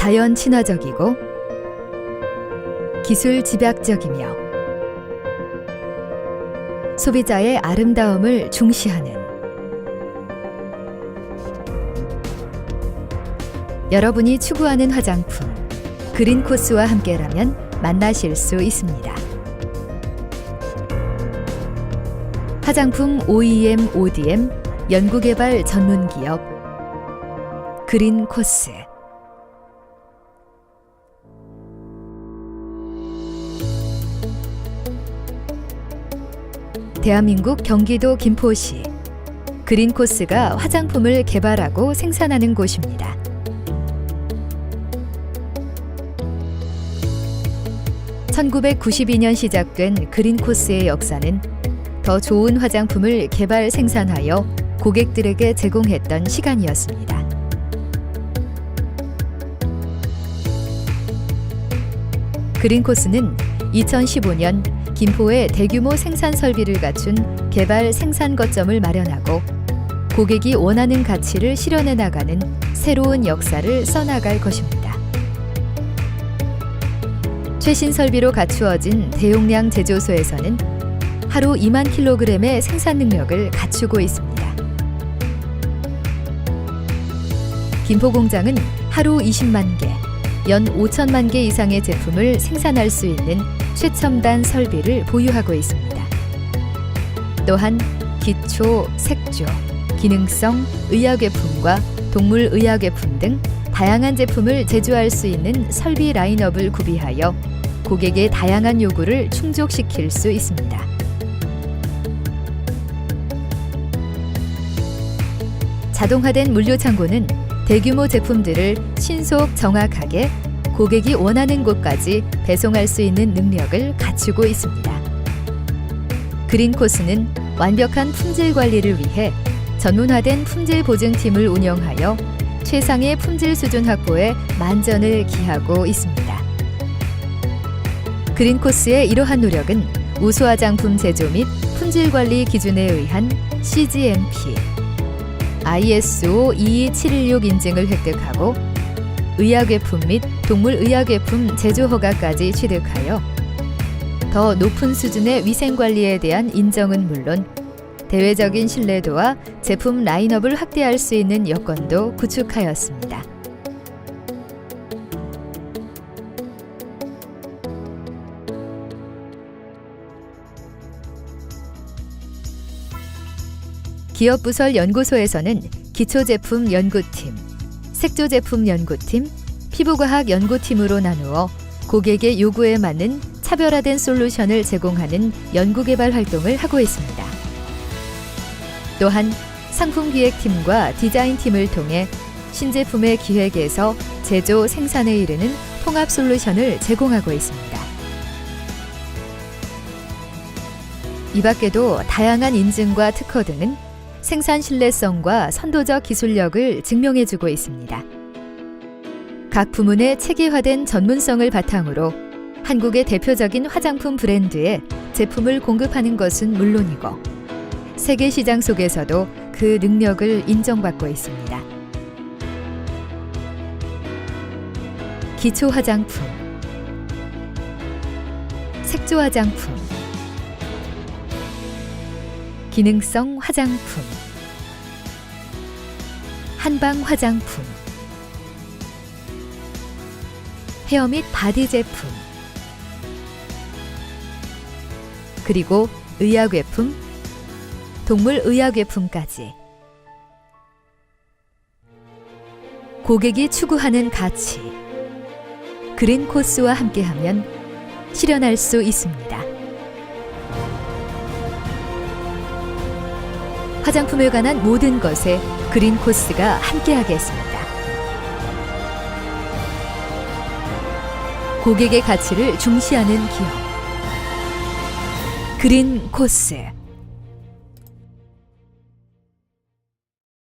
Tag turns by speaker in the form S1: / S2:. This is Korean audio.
S1: 자연 친화적이고 기술 집약적이며 소비자의 아름다움을 중시하는 여러분이 추구하는 화장품 그린 코스와 함께라면 만나실 수 있습니다. 화장품 OEM, ODM 연구개발 전문 기업 그린 코스 대한민국 경기도 김포시 그린 코스가 화장품을 개발하고 생산하는 곳입니다. (1992년) 시작된 그린 코스의 역사는 더 좋은 화장품을 개발 생산하여 고객들에게 제공했던 시간이었습니다. 그린코스는 2015년 김포에 대규모 생산 설비를 갖춘 개발 생산 거점을 마련하고 고객이 원하는 가치를 실현해 나가는 새로운 역사를 써나갈 것입니다. 최신 설비로 갖추어진 대용량 제조소에서는 하루 2만 킬로그램의 생산 능력을 갖추고 있습니다. 김포 공장은 하루 20만 개, 연 5천만 개 이상의 제품을 생산할 수 있는 최첨단 설비를 보유하고 있습니다. 또한 기초, 색조, 기능성, 의약외품과 동물 의약외품 등 다양한 제품을 제조할 수 있는 설비 라인업을 구비하여 고객의 다양한 요구를 충족시킬 수 있습니다. 자동화된 물류 창고는 대규모 제품들을 신속 정확하게 고객이 원하는 곳까지 배송할 수 있는 능력을 갖추고 있습니다. 그린코스는 완벽한 품질 관리를 위해 전문화된 품질 보증팀을 운영하여 최상의 품질 수준 확보에 만전을 기하고 있습니다. 그린코스의 이러한 노력은 우수 화장품 제조 및 품질 관리 기준에 의한 CGMP, ISO 22716 인증을 획득하고 의약외품 및 동물의약외품 제조 허가까지 취득하여 더 높은 수준의 위생 관리에 대한 인정은 물론 대외적인 신뢰도와 제품 라인업을 확대할 수 있는 여건도 구축하였습니다. 기업부설 연구소에서는 기초제품 연구팀, 색조 제품 연구팀, 피부과학 연구팀으로 나누어 고객의 요구에 맞는 차별화된 솔루션을 제공하는 연구개발 활동을 하고 있습니다. 또한 상품 기획팀과 디자인팀을 통해 신제품의 기획에서 제조, 생산에 이르는 통합 솔루션을 제공하고 있습니다. 이 밖에도 다양한 인증과 특허 등은 생산 신뢰성과 선도적 기술력을 증명해주고 있습니다. 각 부문의 체계화된 전문성을 바탕으로 한국의 대표적인 화장품 브랜드에 제품을 공급하는 것은 물론이고 세계 시장 속에서도 그 능력을 인정받고 있습니다. 기초 화장품, 색조 화장품, 기능성 화장품, 한방 화장품, 헤어 및 바디 제품, 그리고 의약외품, 동물 의약외품까지. 고객이 추구하는 가치, 그린 코스와 함께하면 실현할 수 있습니다. 화장품에 관한 모든 것에 그린 코스가 함께하겠습니다. 고객의 가치를 중시하는 기업. 그린 코스.